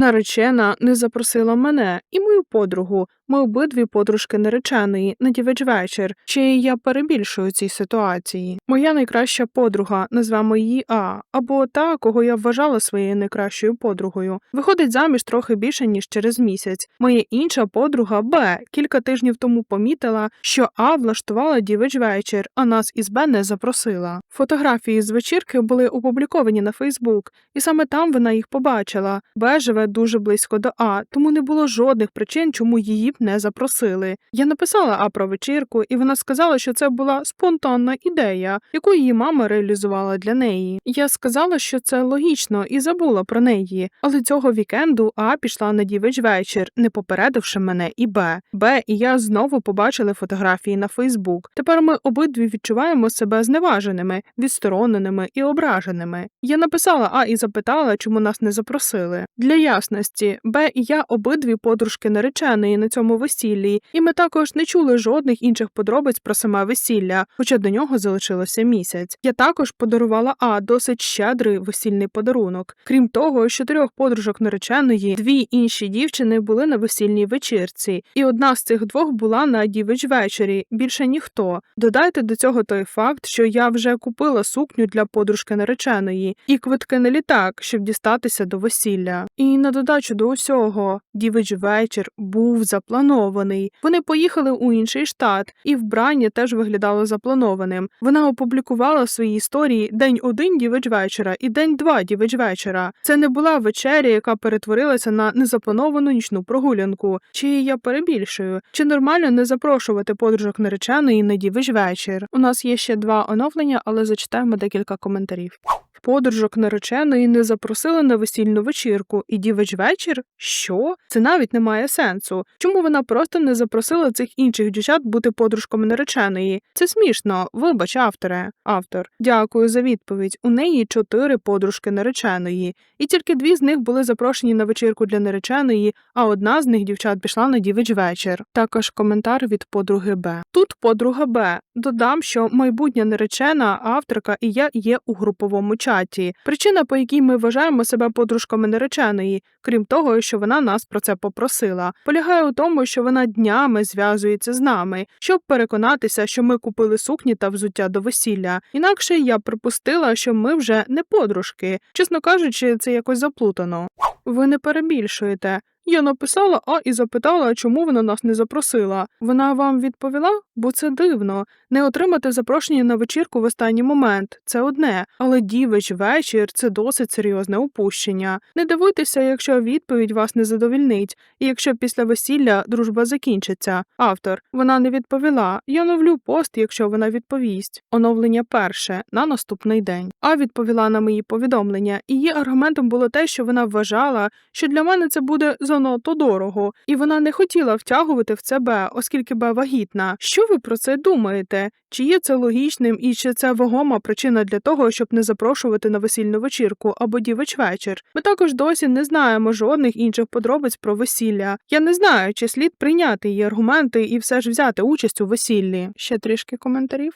Наречена не запросила мене і мою подругу. Ми обидві подружки нареченої на дівечвечір. Чи я перебільшую цій ситуації? Моя найкраща подруга, назвемо її А, або та, кого я вважала своєю найкращою подругою, виходить заміж трохи більше ніж через місяць. Моя інша подруга Б кілька тижнів тому помітила, що А влаштувала дівечвечір, а нас із Б не запросила. Фотографії з вечірки були опубліковані на Фейсбук, і саме там вона їх побачила. Б живе дуже близько до А, тому не було жодних причин, чому її б не запросили. Я написала А про вечірку, і вона сказала, що це була спонтанна ідея, яку її мама реалізувала для неї. Я сказала, що це логічно, і забула про неї. Але цього вікенду А пішла на дівич вечір, не попередивши мене і Б. Б і я знову побачили фотографії на Фейсбук. Тепер ми обидві відчуваємо себе зневаженими, відстороненими і ображеними. Я написала А і запитала, чому нас не запросили. Для ясності, Б і я обидві подружки нареченої на цьому весіллі, і ми також не чули жодних інших подробиць про саме весілля, хоча до нього залишилося місяць. Я також подарувала А досить щедрий весільний подарунок. Крім того, з чотирьох подружок нареченої, дві інші дівчини були на весільній вечірці, і одна з цих двох була на дівич вечорі. Більше ніхто. Додайте до цього той факт, що я вже купила сукню для подружки нареченої і квитки на літак, щоб дістатися до весілля. І на додачу до усього, дівич вечір був запланований. Вони поїхали у інший штат, і вбрання теж виглядало запланованим. Вона опублікувала в своїй історії день один дівич вечора і день два дівич вечора. Це не була вечеря, яка перетворилася на незаплановану нічну прогулянку. Чи я перебільшую? Чи нормально не запрошувати подружок нареченої на дівич вечір? У нас є ще два оновлення, але зачитаємо декілька коментарів. Подружок нареченої не запросили на весільну вечірку, і дівич вечір? Що? Це навіть не має сенсу. Чому вона просто не запросила цих інших дівчат бути подружками нареченої? Це смішно. Вибач, авторе. Автор. Дякую за відповідь. У неї чотири подружки нареченої, і тільки дві з них були запрошені на вечірку для нареченої, а одна з них дівчат пішла на дівич вечір. Також коментар від подруги Б. Тут подруга Б. Додам, що майбутня наречена, авторка і я є у груповому чаті. Причина, по якій ми вважаємо себе подружками нареченої, крім того, що вона нас про це попросила, полягає у тому, що вона днями зв'язується з нами, щоб переконатися, що ми купили сукні та взуття до весілля. Інакше я припустила, що ми вже не подружки. Чесно кажучи, це якось заплутано. Ви не перебільшуєте. Я написала А і запитала, чому вона нас не запросила. Вона вам відповіла, бо це дивно. Не отримати запрошення на вечірку в останній момент це одне, але дівич вечір це досить серйозне упущення. Не дивуйтеся, якщо відповідь вас не задовільнить, і якщо після весілля дружба закінчиться. Автор вона не відповіла. Я новлю пост, якщо вона відповість. Оновлення перше на наступний день. А відповіла на мої повідомлення. Її аргументом було те, що вона вважала, що для мене це буде занадто дорого, і вона не хотіла втягувати в це Б, оскільки Б вагітна. Що ви про це думаєте? Чи є це логічним і чи це вагома причина для того, щоб не запрошувати на весільну вечірку або дівич вечір? Ми також досі не знаємо жодних інших подробиць про весілля. Я не знаю, чи слід прийняти її аргументи і все ж взяти участь у весіллі. Ще трішки коментарів.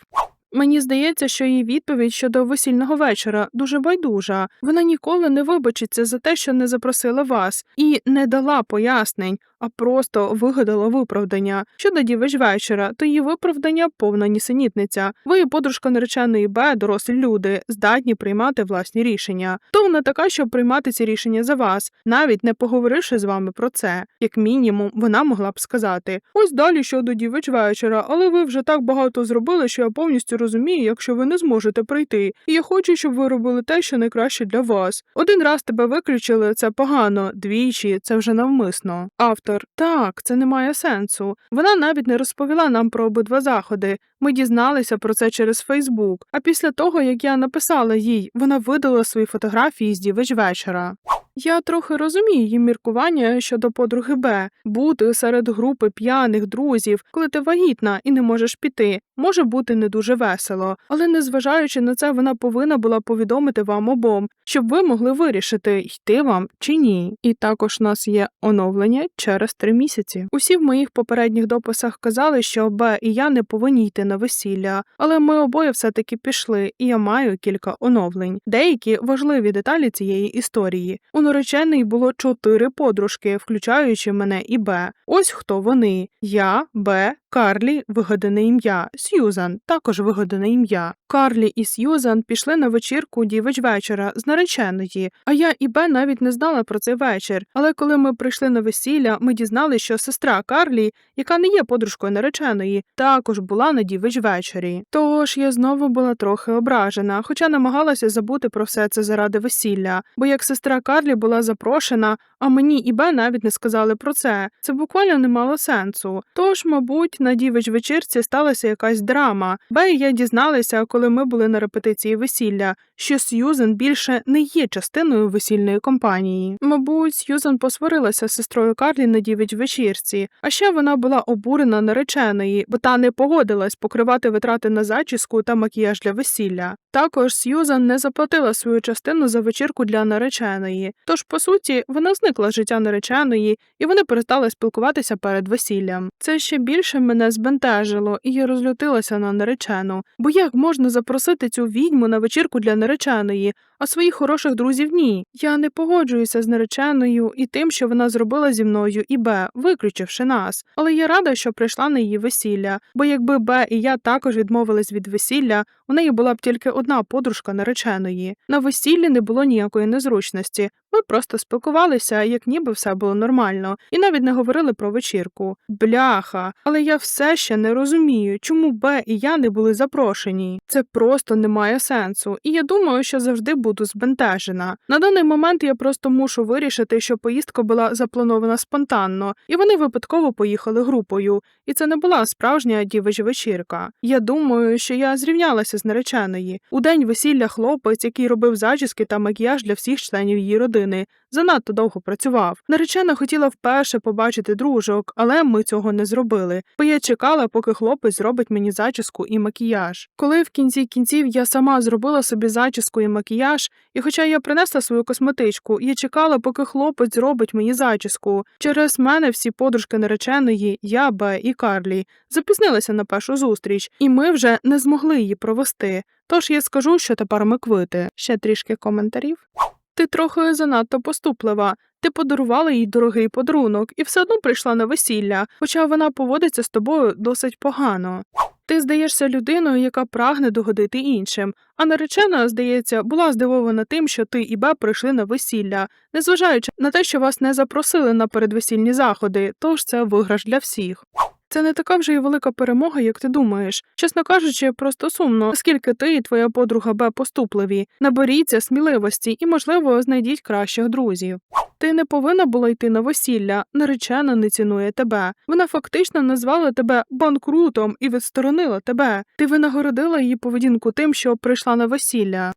Мені здається, що її відповідь щодо весільного вечора дуже байдужа. Вона ніколи не вибачиться за те, що не запросила вас, і не дала пояснень, а просто вигадала виправдання. Щодо дівич вечора, то її виправдання повна нісенітниця. Ви подружка нареченої Б, дорослі люди, здатні приймати власні рішення. То вона така, щоб приймати ці рішення за вас, навіть не поговоривши з вами про це. Як мінімум, вона могла б сказати: ось далі щодо дівич вечора, але ви вже так багато зробили, що я повністю розумію, якщо ви не зможете прийти. І я хочу, щоб ви робили те, що найкраще для вас. Один раз тебе виключили, це погано, двічі це вже навмисно. Автор так, це не має сенсу. Вона навіть не розповіла нам про обидва заходи. Ми дізналися про це через Фейсбук. А після того, як я написала їй, вона видала свої фотографії з дівич вечора. Я трохи розумію її міркування щодо подруги Б. Бути серед групи п'яних друзів, коли ти вагітна і не можеш піти, може бути не дуже весело, але незважаючи на це, вона повинна була повідомити вам обом, щоб ви могли вирішити, йти вам чи ні. І також у нас є оновлення через три місяці. Усі в моїх попередніх дописах казали, що Б і я не повинні йти на весілля, але ми обоє все таки пішли, і я маю кілька оновлень. Деякі важливі деталі цієї історії. У нареченої було чотири подружки, включаючи мене і Б. Ось хто вони: я, Б, Карлі, вигадане ім'я, Сьюзан, також вигадане ім'я. Карлі і Сьюзан пішли на вечірку дівич вечора з нареченої, а я і Б навіть не знала про цей вечір. Але коли ми прийшли на весілля, ми дізналися, що сестра Карлі, яка не є подружкою нареченої, також була на дівич вечорі. Тож я знову була трохи ображена, хоча намагалася забути про все це заради весілля, бо як сестра Карлі була запрошена, а мені і Б навіть не сказали про це. Це буквально не мало сенсу. Тож, мабуть, на дівич вечірці сталася якась драма. Б і я дізналися, коли ми були на репетиції весілля, що Сьюзен більше не є частиною весільної компанії. Мабуть, Сьюзен посварилася з сестрою Карлі на дівич вечірці, а ще вона була обурена нареченої, бо та не погодилась покривати витрати на зачіску та макіяж для весілля. Також Сьюзан не заплатила свою частину за вечірку для нареченої. Тож, по суті, вона зникла життя нареченої, і вони перестали спілкуватися перед весіллям. Це ще більше мене збентежило, і я розлютилася на наречену. Бо як можна запросити цю відьму на вечірку для нареченої, а своїх хороших друзів ні? Я не погоджуюся з нареченою і тим, що вона зробила зі мною і Б, виключивши нас. Але я рада, що прийшла на її весілля, бо якби Б і я також відмовились від весілля, у неї була б тільки одна подружка нареченої. На весіллі не було ніякої незручності. Ми просто спілкувалися, як ніби все було нормально, і навіть не говорили про вечірку. Бляха, але я все ще не розумію, чому Б і я не були запрошені. Це просто не має сенсу, і я думаю, що завжди буду збентежена. На даний момент я просто мушу вирішити, що поїздка була запланована спонтанно, і вони випадково поїхали групою, і це не була справжня дівич вечірка. Я думаю, що я зрівнялася з нареченої. У день весілля хлопець, який робив зачіски та макіяж для всіх членів її родини, занадто довго працював. Наречена хотіла вперше побачити дружок, але ми цього не зробили, бо я чекала, поки хлопець зробить мені зачіску і макіяж. Коли в кінці кінців я сама зробила собі зачіску і макіяж, і хоча я принесла свою косметичку, я чекала, поки хлопець зробить мені зачіску. Через мене всі подружки нареченої, я, Б і Карлі, запізнилися на першу зустріч, і ми вже не змогли її провести. Тож я скажу, що тепер ми квити. Ще трішки коментарів. Ти трохи занадто поступлива. Ти подарувала їй дорогий подарунок і все одно прийшла на весілля, хоча вона поводиться з тобою досить погано. Ти здаєшся людиною, яка прагне догодити іншим, а наречена, здається, була здивована тим, що ти і Б прийшли на весілля, незважаючи на те, що вас не запросили на передвесільні заходи, тож це виграш для всіх. Це не така вже й велика перемога, як ти думаєш. Чесно кажучи, просто сумно, оскільки ти і твоя подруга Б поступливі. Наберіться сміливості і, можливо, знайдіть кращих друзів. Ти не повинна була йти на весілля, наречена не цінує тебе. Вона фактично назвала тебе банкрутом і відсторонила тебе. Ти винагородила її поведінку тим, що прийшла на весілля.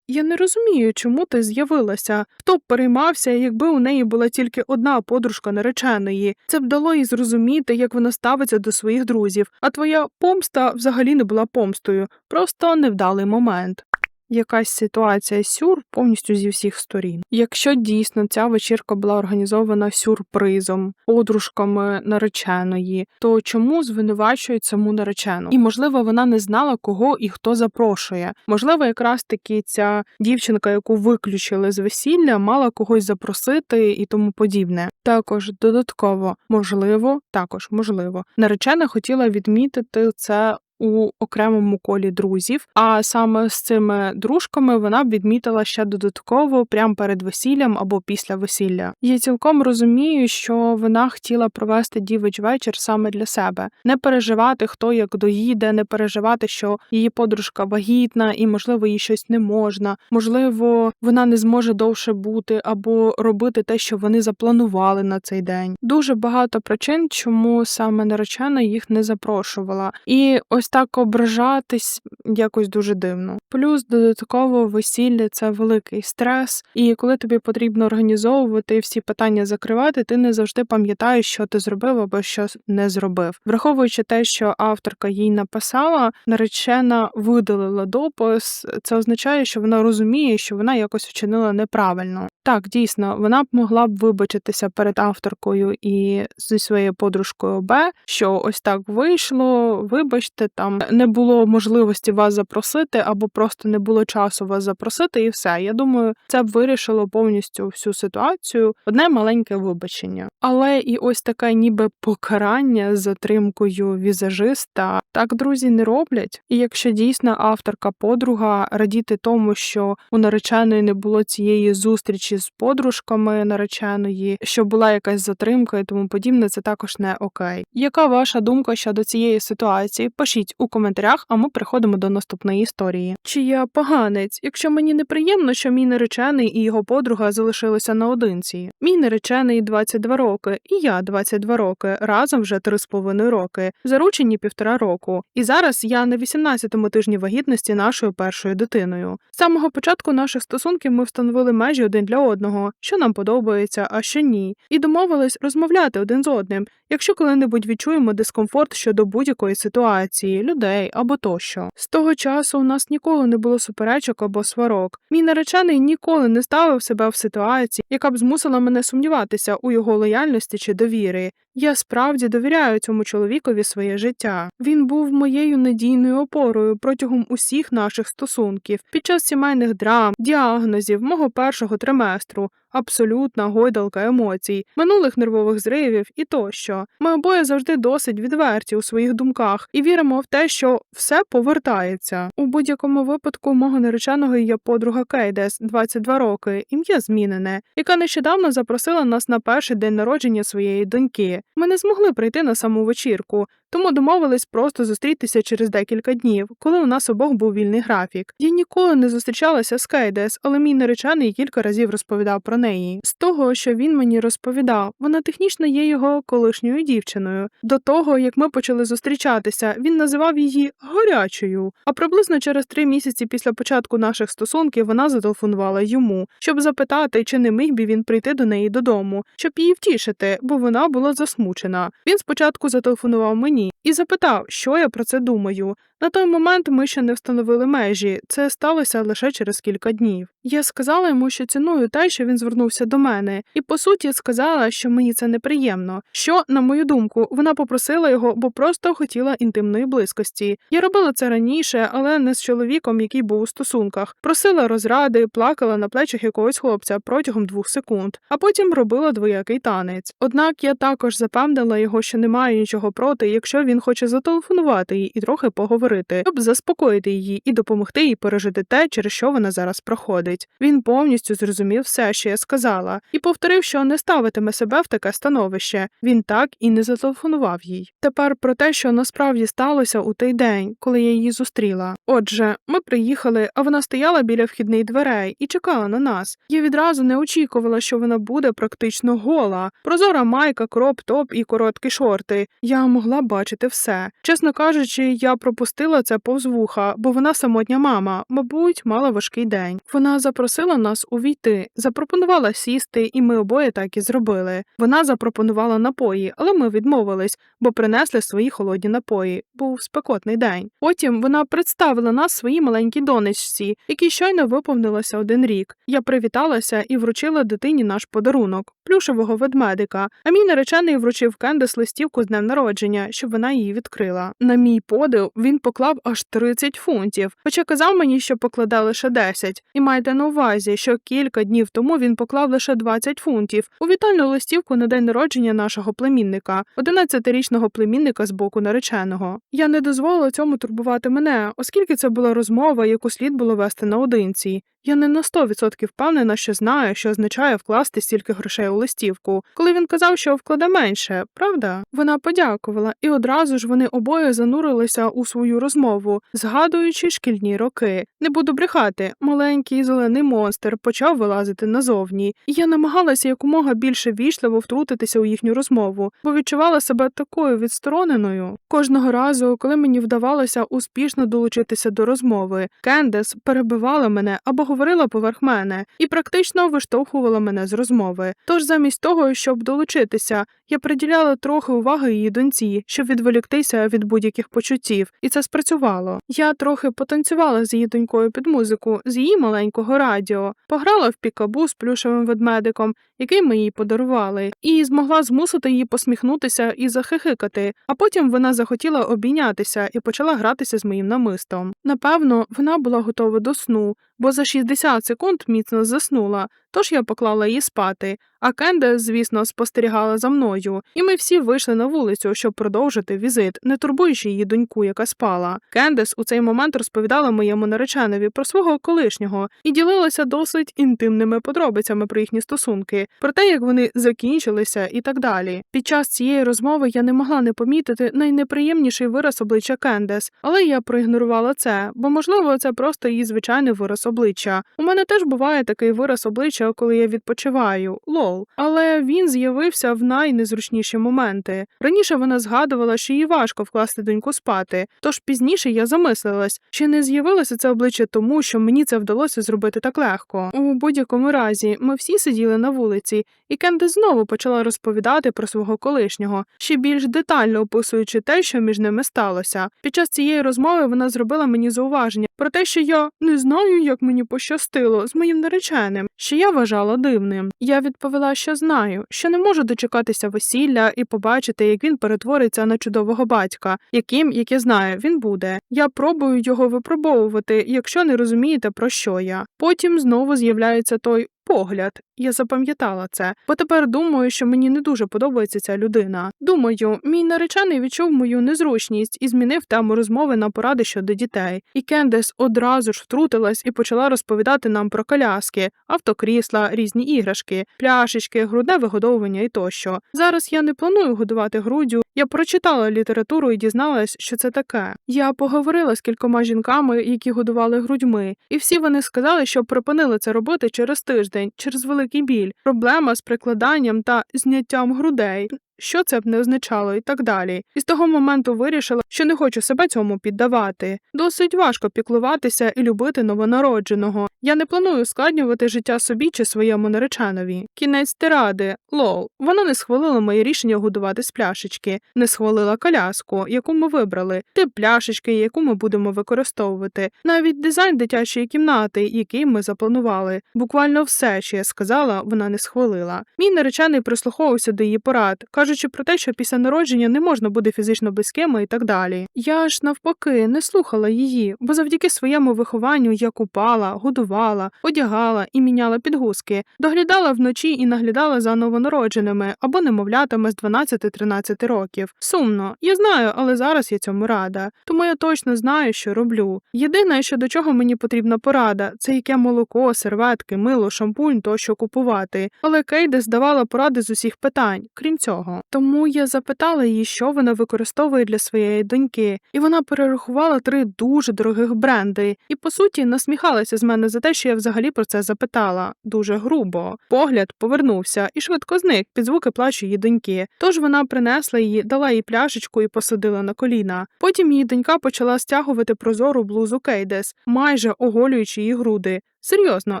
Я не розумію, чому ти з'явилася. Хто б переймався, якби у неї була тільки одна подружка нареченої. Це б дало їй зрозуміти, як вона ставиться до своїх друзів. А твоя помста взагалі не була помстою, просто невдалий момент. Якась ситуація сюр повністю зі всіх сторін. Якщо дійсно ця вечірка була організована сюрпризом, подружками нареченої, то чому звинувачують саму наречену? І можливо, вона не знала, кого і хто запрошує. Можливо, якраз таки ця дівчинка, яку виключили з весілля, мала когось запросити і тому подібне. Також додатково, можливо, також можливо, наречена хотіла відмітити це у окремому колі друзів. А саме з цими дружками вона б відмітила ще додатково прямо перед весіллям або після весілля. Я цілком розумію, що вона хотіла провести дівич вечір саме для себе, не переживати, хто як доїде, не переживати, що її подружка вагітна і, можливо, їй щось не можна. Можливо, вона не зможе довше бути або робити те, що вони запланували на цей день. Дуже багато причин, чому саме наречена їх не запрошувала. І ось так ображатись якось дуже дивно. Плюс додатково весілля це великий стрес, і коли тобі потрібно організовувати всі питання закривати, ти не завжди пам'ятаєш, що ти зробив або що не зробив. Враховуючи те, що авторка їй написала, наречена видалила допис. Це означає, що вона розуміє, що вона якось вчинила неправильно. Так, дійсно, вона б могла б вибачитися перед авторкою і зі своєю подружкою Б, що ось так вийшло. Вибачте, там не було можливості вас запросити, або просто не було часу вас запросити, і все. Я думаю, це б вирішило повністю всю ситуацію. Одне маленьке вибачення. Але і ось таке ніби покарання з затримкою візажиста так друзі не роблять. І якщо дійсно авторка подруга радіти тому, що у нареченої не було цієї зустрічі з подружками нареченої, що була якась затримка і тому подібне, це також не окей. Яка ваша думка щодо цієї ситуації? Пишіть у коментарях, а ми переходимо до наступної історії. Чи я поганець, якщо мені неприємно, що мій наречений і його подруга залишилися наодинці? Мій наречений 22 роки, і я 22 роки, разом вже 3,5 роки, заручені півтора року. І зараз я на 18-му тижні вагітності нашою першою дитиною. З самого початку наших стосунків ми встановили межі один для одного, що нам подобається, а що ні, і домовились розмовляти один з одним, якщо коли-небудь відчуємо дискомфорт щодо будь-якої ситуації, людей або тощо. З того часу у нас ніколи не було суперечок або сварок. Мій наречений ніколи не ставив себе в ситуації, яка б змусила мене сумніватися у його лояльності чи довіри. Я справді довіряю цьому чоловікові своє життя. Він був моєю надійною опорою протягом усіх наших стосунків під час сімейних драм, діагнозів, мого першого триместру, абсолютна гойдалка емоцій, минулих нервових зривів і тощо. Ми обоє завжди досить відверті у своїх думках і віримо в те, що все повертається. У будь-якому випадку мого нареченого є подруга Кейдес, 22 роки, ім'я змінене, яка нещодавно запросила нас на перший день народження своєї доньки. Ми не змогли прийти на саму вечірку, тому домовились просто зустрітися через декілька днів, коли у нас обох був вільний графік. Я ніколи не зустрічалася з Кейдес, але мій наречений кілька разів розповідав про неї. З того, що він мені розповідав, вона технічно є його колишньою дівчиною. До того, як ми почали зустрічатися, він називав її гарячою. А приблизно через три місяці після початку наших стосунків вона зателефонувала йому, щоб запитати, чи не міг би він прийти до неї додому, щоб її втішити, бо вона була засмучена. Він спочатку зателефонував мені і запитав, що я про це думаю. На той момент ми ще не встановили межі, це сталося лише через кілька днів. Я сказала йому, що ціную те, що він звернувся до мене, і по суті сказала, що мені це неприємно. Що, на мою думку, вона попросила його, бо просто хотіла інтимної близькості. Я робила це раніше, але не з чоловіком, який був у стосунках. Просила розради, плакала на плечах якогось хлопця протягом двох секунд, а потім робила двоякий танець. Однак я також запевнила його, що не маю нічого проти, якщо він хоче зателефонувати їй і трохи поговорити щоб заспокоїти її і допомогти їй пережити те, через що вона зараз проходить. Він повністю зрозумів все, що я сказала, і повторив, що не ставитиме себе в таке становище. Він так і не зателефонував їй. Тепер про те, що насправді сталося у той день, коли я її зустріла. Отже, ми приїхали, а вона стояла біля вхідних дверей і чекала на нас. Я відразу не очікувала, що вона буде практично гола. Прозора майка, кроп, топ і короткі шорти. Я могла бачити все. Чесно кажучи, я пропустила пропустила це повз вуха, бо вона самотня мама, мабуть, мала важкий день. Вона запросила нас увійти, запропонувала сісти, і ми обоє так і зробили. Вона запропонувала напої, але ми відмовились, бо принесли свої холодні напої. Був спекотний день. Потім вона представила нас своїй маленькій донечці, якій щойно виповнилося один рік. Я привіталася і вручила дитині наш подарунок плюшевого ведмедика. А мій наречений вручив Кендес листівку з днем народження, щоб вона її відкрила. На мій подив він поклав аж 30 фунтів, хоча казав мені, що покладе лише 10. І майте на увазі, що кілька днів тому він поклав лише 20 фунтів у вітальну листівку на день народження нашого племінника, 11-річного племінника з боку нареченого. Я не дозволила цьому турбувати мене, оскільки це була розмова, яку слід було вести наодинці. Я не на 100% впевнена, що знаю, що означає вкласти стільки грошей у листівку, коли він казав, що вкладе менше, правда? Вона подякувала, і одразу ж вони обоє занурилися у свою розмову, згадуючи шкільні роки. Не буду брехати, маленький зелений монстр почав вилазити назовні, і я намагалася якомога більше вічливо втрутитися у їхню розмову, бо відчувала себе такою відстороненою. Кожного разу, коли мені вдавалося успішно долучитися до розмови, Кендес перебивала мене або говорила поверх мене і практично виштовхувала мене з розмови. Тож, замість того, щоб долучитися, я приділяла трохи уваги її доньці, щоб відволіктися від будь-яких почуттів, і це спрацювало. Я трохи потанцювала з її донькою під музику з її маленького радіо, пограла в пікабу з плюшевим ведмедиком, який ми їй подарували, і змогла змусити її посміхнутися і захихикати. А потім вона захотіла обійнятися і почала гратися з моїм намистом. Напевно, вона була готова до сну, бо за 60 секунд міцно заснула, тож я поклала її спати. А Кенде, звісно, спостерігала за мною, і ми всі вийшли на вулицю, щоб продовжити візит, не турбуючи її доньку, яка спала. Кендес у цей момент розповідала моєму нареченеві про свого колишнього і ділилася досить інтимними подробицями про їхні стосунки, про те, як вони закінчилися, і так далі. Під час цієї розмови я не могла не помітити найнеприємніший вираз обличчя Кендес, але я проігнорувала це, бо можливо це просто її звичайний вираз обличчя. У мене теж буває такий вираз обличчя, коли я відпочиваю. Лол, але він з'явився в найнезручніші моменти. Раніше вона згадувала, що їй важко вкласти доньку спати, тож пізніше я замислилась, чи не з'явилося це обличчя тому, що мені це вдалося зробити так легко. У будь-якому разі, ми всі сиділи на вулиці, і Кенди знову почала розповідати про свого колишнього, ще більш детально описуючи те, що між ними сталося. Під час цієї розмови вона зробила мені зауваження про те, що я не знаю, як мені пощастило з моїм нареченим, що я вважала дивним. Я відповіла, що знаю, що не можу дочекатися весілля і побачити, як він перетвориться на чудового батька, яким, як я знаю, він буде. Я пробую його випробовувати, якщо не розумієте, про що я. Потім знову з'являється той. Погляд, я запам'ятала це, бо тепер думаю, що мені не дуже подобається ця людина. Думаю, мій наречений відчув мою незручність і змінив тему розмови на поради щодо дітей. І Кендес одразу ж втрутилась і почала розповідати нам про коляски, автокрісла, різні іграшки, пляшечки, грудне вигодовування і тощо. Зараз я не планую годувати груддю. Я прочитала літературу і дізналась, що це таке. Я поговорила з кількома жінками, які годували грудьми, і всі вони сказали, що припинили це робити через тиждень, через великий біль, проблема з прикладанням та зняттям грудей. Що це б не означало, і так далі. І з того моменту вирішила, що не хочу себе цьому піддавати. Досить важко піклуватися і любити новонародженого. Я не планую ускладнювати життя собі чи своєму нареченові. Кінець тиради, лол. Вона не схвалила моє рішення годувати з пляшечки, не схвалила коляску, яку ми вибрали, тип пляшечки, яку ми будемо використовувати, навіть дизайн дитячої кімнати, який ми запланували. Буквально все, що я сказала, вона не схвалила. Мій наречений прислуховувався до її порад, кажучи про те, що після народження не можна бути фізично близькими і так далі. Я ж навпаки не слухала її, бо завдяки своєму вихованню я купала, годувала, одягала і міняла підгузки, доглядала вночі і наглядала за новонародженими або немовлятами з 12-13 років. Сумно, я знаю, але зараз я цьому рада, тому я точно знаю, що роблю. Єдине, що до чого мені потрібна порада, це яке молоко, серветки, мило, шампунь тощо купувати. Але Кейде здавала поради з усіх питань, крім цього. Тому я запитала її, що вона використовує для своєї доньки, і вона перерахувала три дуже дорогих бренди, і по суті насміхалася з мене за те, що я взагалі про це запитала. Дуже грубо. Погляд повернувся і швидко зник під звуки плачу її доньки. Тож вона принесла її, дала їй пляшечку і посадила на коліна. Потім її донька почала стягувати прозору блузу Кейдес, майже оголюючи її груди. Серйозно,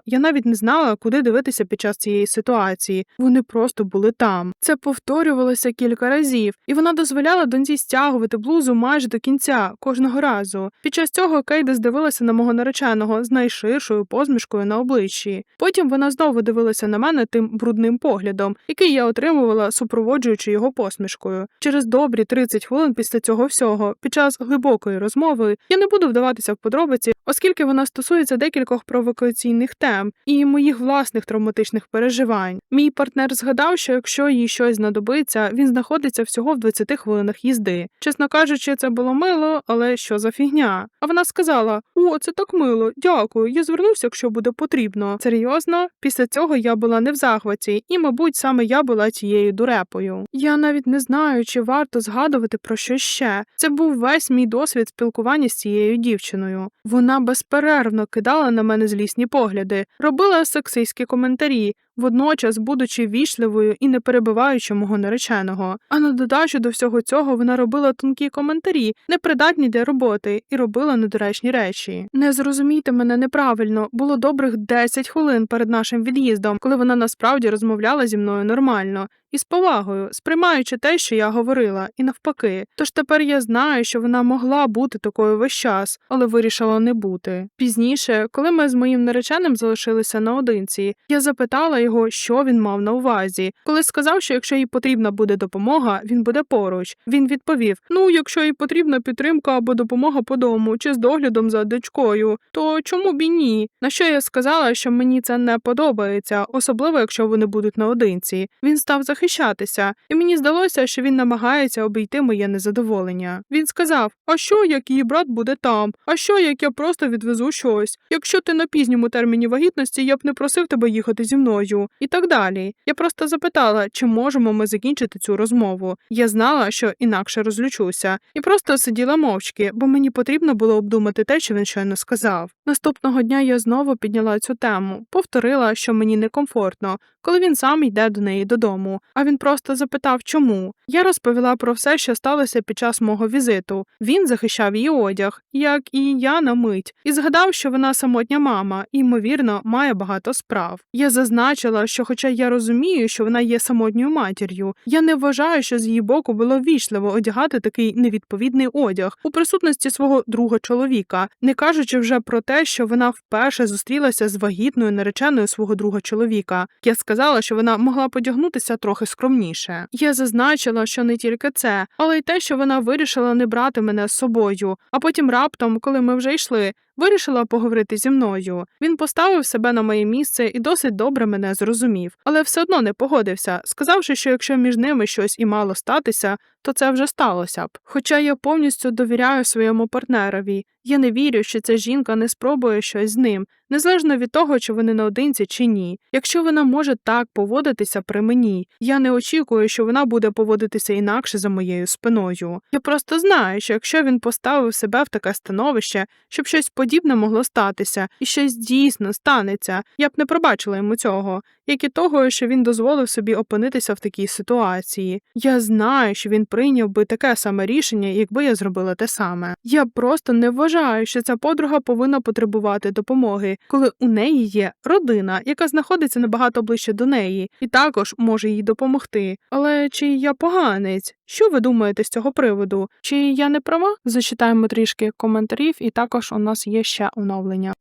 я навіть не знала, куди дивитися під час цієї ситуації. Вони просто були там. Це повторювалося кілька разів, і вона дозволяла доньці стягувати блузу майже до кінця кожного разу. Під час цього Кейдес дивилася на мого нареченого з найширшою посмішкою на обличчі. Потім вона знову дивилася на мене тим брудним поглядом, який я отримувала, супроводжуючи його посмішкою. Через добрі 30 хвилин після цього всього, під час глибокої розмови, я не буду вдаватися в подробиці, оскільки вона стосується декількох провокаційних тем і моїх власних травматичних переживань. Мій партнер згадав, що якщо їй щось знадобиться, він знаходиться всього в 20 хвилинах їзди. Чесно кажучи, це було мило, але що за фігня? А вона сказала: О, це так мило, дякую. Я звернуся, якщо буде потрібно. Серйозно, після цього я була не в захваті, і, мабуть, саме я була тією дурепою. Я навіть не знаю, чи варто згадувати про що ще. Це був весь мій досвід спілкування з цією дівчиною. Вона безперервно кидала на мене злісні погляди, робила сексистські коментарі. Водночас будучи вічливою і не перебиваючи мого нареченого. А на додачу до всього цього вона робила тонкі коментарі, непридатні для роботи, і робила недоречні речі. Не зрозумійте мене неправильно, було добрих 10 хвилин перед нашим від'їздом, коли вона насправді розмовляла зі мною нормально. І з повагою, сприймаючи те, що я говорила, і навпаки. Тож тепер я знаю, що вона могла бути такою весь час, але вирішила не бути. Пізніше, коли ми з моїм нареченим залишилися наодинці, я запитала його, що він мав на увазі. Коли сказав, що якщо їй потрібна буде допомога, він буде поруч. Він відповів: Ну, якщо їй потрібна підтримка або допомога по дому чи з доглядом за дочкою, то чому б і ні? На що я сказала, що мені це не подобається, особливо якщо вони будуть наодинці. Він став захищатися, і мені здалося, що він намагається обійти моє незадоволення. Він сказав: А що, як її брат буде там? А що, як я просто відвезу щось? Якщо ти на пізньому терміні вагітності, я б не просив тебе їхати зі мною, і так далі. Я просто запитала, чи можемо ми закінчити цю розмову. Я знала, що інакше розлючуся, і просто сиділа мовчки, бо мені потрібно було обдумати те, що він щойно сказав. Наступного дня я знову підняла цю тему, повторила, що мені некомфортно, коли він сам йде до неї додому. А він просто запитав, чому. Я розповіла про все, що сталося під час мого візиту. Він захищав її одяг, як і я на мить, і згадав, що вона самотня мама і, ймовірно, має багато справ. Я зазначила, що, хоча я розумію, що вона є самотньою матір'ю, я не вважаю, що з її боку було вічливо одягати такий невідповідний одяг у присутності свого друга чоловіка, не кажучи вже про те, що вона вперше зустрілася з вагітною нареченою свого друга чоловіка. Я сказала, що вона могла подягнутися трохи скромніше. Я зазначила, що не тільки це, але й те, що вона вирішила не брати мене з собою. А потім раптом, коли ми вже йшли, вирішила поговорити зі мною. Він поставив себе на моє місце і досить добре мене зрозумів, але все одно не погодився, сказавши, що якщо між ними щось і мало статися, то це вже сталося б. Хоча я повністю довіряю своєму партнерові, я не вірю, що ця жінка не спробує щось з ним, незалежно від того, чи вони наодинці чи ні. Якщо вона може так поводитися при мені, я не очікую, що вона буде поводитися інакше за моєю спиною. Я просто знаю, що якщо він поставив себе в таке становище, щоб щось подібне могло статися, і щось дійсно станеться, я б не пробачила йому цього, як і того, що він дозволив собі опинитися в такій ситуації. Я знаю, що він прийняв би таке саме рішення, якби я зробила те саме. Я просто не вважаю, що ця подруга повинна потребувати допомоги, коли у неї є родина, яка знаходиться набагато ближче до неї, і також може їй допомогти. Але чи я поганець? Що ви думаєте з цього приводу? Чи я не права? Зачитаємо трішки коментарів, і також у нас є ще оновлення.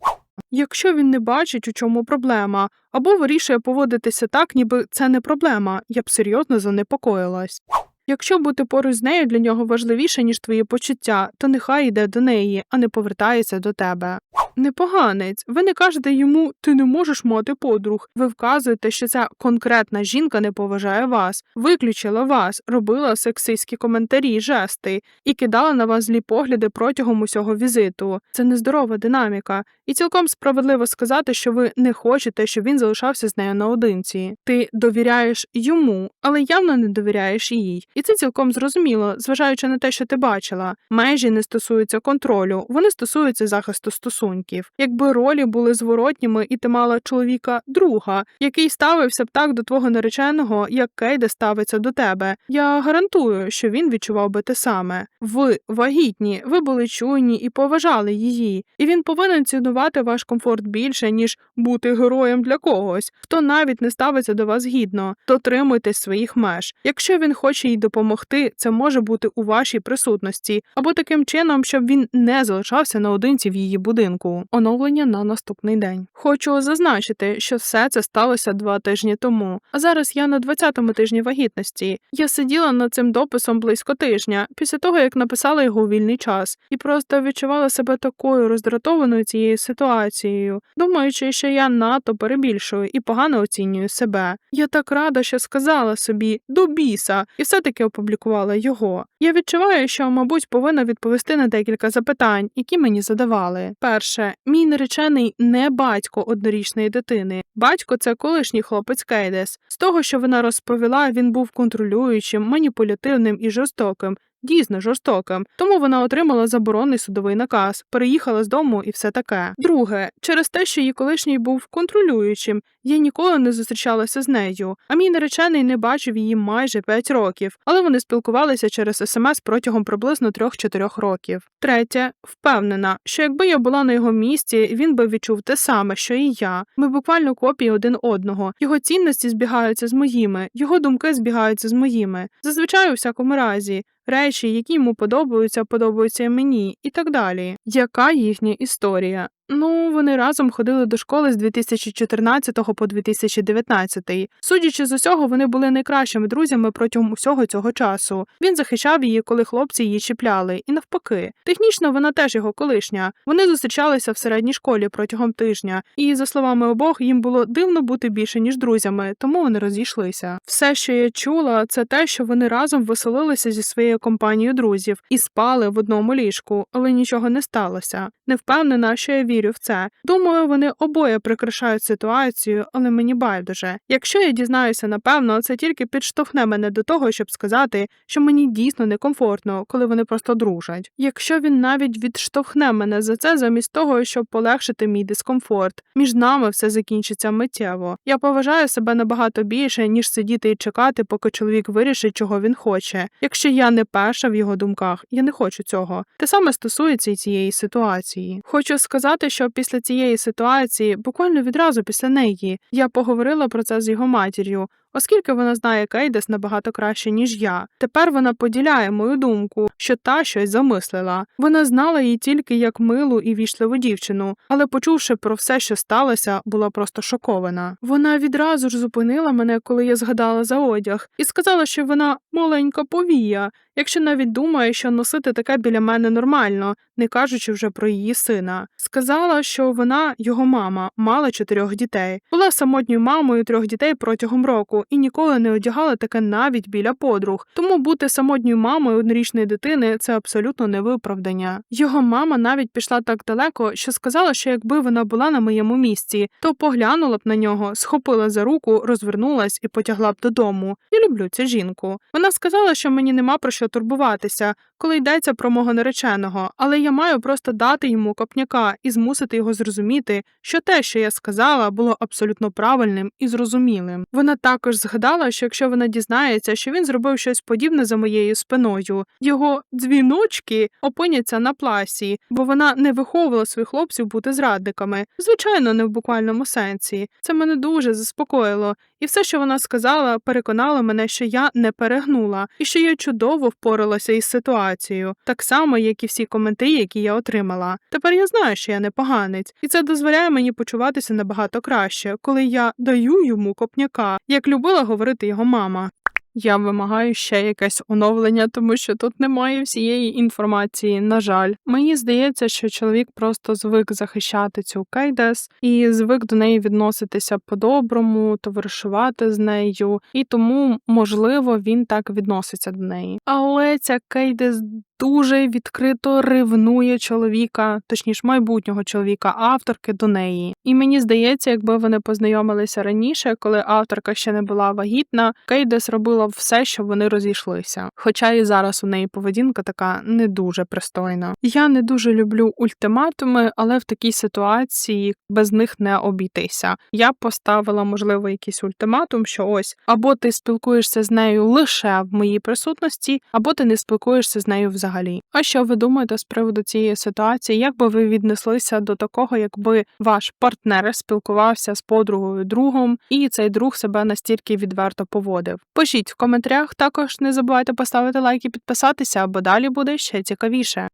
Якщо він не бачить, у чому проблема, або вирішує поводитися так, ніби це не проблема, я б серйозно занепокоїлась. Якщо бути поруч з нею для нього важливіше, ніж твої почуття, то нехай йде до неї, а не повертається до тебе. Непоганець, ви не кажете йому ти не можеш мати подруг. Ви вказуєте, що ця конкретна жінка не поважає вас, виключила вас, робила сексистські коментарі, жести і кидала на вас злі погляди протягом усього візиту. Це нездорова динаміка, і цілком справедливо сказати, що ви не хочете, щоб він залишався з нею наодинці. Ти довіряєш йому, але явно не довіряєш їй. І це цілком зрозуміло, зважаючи на те, що ти бачила. Межі не стосуються контролю, вони стосуються захисту стосунків. Якби ролі були зворотніми, і ти мала чоловіка друга, який ставився б так до твого нареченого, як Кейде ставиться до тебе. Я гарантую, що він відчував би те саме. Ви вагітні, ви були чуйні і поважали її, і він повинен цінувати ваш комфорт більше, ніж бути героєм для когось, хто навіть не ставиться до вас гідно. Дотримуйтесь своїх меж. Якщо він хоче їй допомогти, це може бути у вашій присутності, або таким чином, щоб він не залишався наодинці в її будинку. Оновлення на наступний день. Хочу зазначити, що все це сталося два тижні тому. А зараз я на 20-му тижні вагітності. Я сиділа над цим дописом близько тижня, після того як написала його у вільний час, і просто відчувала себе такою роздратованою цією ситуацією, думаючи, що я надто перебільшую і погано оцінюю себе. Я так рада, що сказала собі до біса, і все-таки опублікувала його. Я відчуваю, що, мабуть, повинна відповісти на декілька запитань, які мені задавали. Перше, мій наречений не батько однорічної дитини. Батько це колишній хлопець Кейдес. З того, що вона розповіла, він був контролюючим, маніпулятивним і жорстоким. Дійсно жорстоким, тому вона отримала заборонний судовий наказ, переїхала з дому і все таке. Друге, через те, що її колишній був контролюючим, я ніколи не зустрічалася з нею, а мій наречений не бачив її майже 5 років, але вони спілкувалися через смс протягом приблизно 3-4 років. Третє, впевнена, що якби я була на його місці, він би відчув те саме, що і я. Ми буквально копії один одного. Його цінності збігаються з моїми, його думки збігаються з моїми. Зазвичай у всякому разі. Речі, які йому подобаються, подобаються мені, і так далі. Яка їхня історія? Ну, вони разом ходили до школи з 2014 по 2019. Судячи з усього, вони були найкращими друзями протягом усього цього часу. Він захищав її, коли хлопці її чіпляли, і навпаки. Технічно вона теж його колишня. Вони зустрічалися в середній школі протягом тижня, і за словами обох, їм було дивно бути більше ніж друзями, тому вони розійшлися. Все, що я чула, це те, що вони разом веселилися зі своєю компанією друзів і спали в одному ліжку, але нічого не сталося. Не впевнена, що я вірю в це. Думаю, вони обоє прикрашають ситуацію, але мені байдуже. Якщо я дізнаюся, напевно, це тільки підштовхне мене до того, щоб сказати, що мені дійсно некомфортно, коли вони просто дружать. Якщо він навіть відштовхне мене за це, замість того, щоб полегшити мій дискомфорт, між нами все закінчиться миттєво. Я поважаю себе набагато більше, ніж сидіти і чекати, поки чоловік вирішить, чого він хоче. Якщо я не перша в його думках, я не хочу цього. Те саме стосується і цієї ситуації. Хочу сказати, що після цієї ситуації, буквально відразу після неї, я поговорила про це з його матір'ю. Оскільки вона знає Кейдес набагато краще, ніж я. Тепер вона поділяє мою думку, що та щось замислила. Вона знала її тільки як милу і вічливу дівчину, але, почувши про все, що сталося, була просто шокована. Вона відразу ж зупинила мене, коли я згадала за одяг, і сказала, що вона маленька повія, якщо навіть думає, що носити таке біля мене нормально, не кажучи вже про її сина. Сказала, що вона, його мама, мала чотирьох дітей, була самотньою мамою трьох дітей протягом року і ніколи не одягала таке навіть біля подруг. Тому бути самотньою мамою однорічної дитини це абсолютно не виправдання. Його мама навіть пішла так далеко, що сказала, що якби вона була на моєму місці, то поглянула б на нього, схопила за руку, розвернулась і потягла б додому. Я люблю цю жінку. Вона сказала, що мені нема про що турбуватися, коли йдеться про мого нареченого, але я маю просто дати йому копняка і змусити його зрозуміти, що те, що я сказала, було абсолютно правильним і зрозумілим. Вона також згадала, що якщо вона дізнається, що він зробив щось подібне за моєю спиною, його дзвіночки опиняться на пласі, бо вона не виховувала своїх хлопців бути зрадниками. Звичайно, не в буквальному сенсі. Це мене дуже заспокоїло, і все, що вона сказала, переконало мене, що я не перегнула, і що я чудово впоралася із ситуацією, так само, як і всі коментарі, які я отримала. Тепер я знаю, що я не поганець, і це дозволяє мені почуватися набагато краще, коли я даю йому копняка, як любила говорити його мама. Я вимагаю ще якесь оновлення, тому що тут немає всієї інформації. На жаль, мені здається, що чоловік просто звик захищати цю Кейдес і звик до неї відноситися по-доброму, товаришувати з нею, і тому, можливо, він так відноситься до неї. Але ця Кейдес дуже відкрито ревнує чоловіка, точніше майбутнього чоловіка, авторки до неї. І мені здається, якби вони познайомилися раніше, коли авторка ще не була вагітна, Кейдес робила все, щоб вони розійшлися. Хоча і зараз у неї поведінка така не дуже пристойна. Я не дуже люблю ультиматуми, але в такій ситуації без них не обійтися. Я поставила, можливо, якийсь ультиматум, що ось або ти спілкуєшся з нею лише в моїй присутності, або ти не спілкуєшся з нею взагалі. А що ви думаєте з приводу цієї ситуації? Як би ви віднеслися до такого, якби ваш партнер спілкувався з подругою другом, і цей друг себе настільки відверто поводив? Пишіть в коментарях. Також не забувайте поставити лайк і підписатися, бо далі буде ще цікавіше.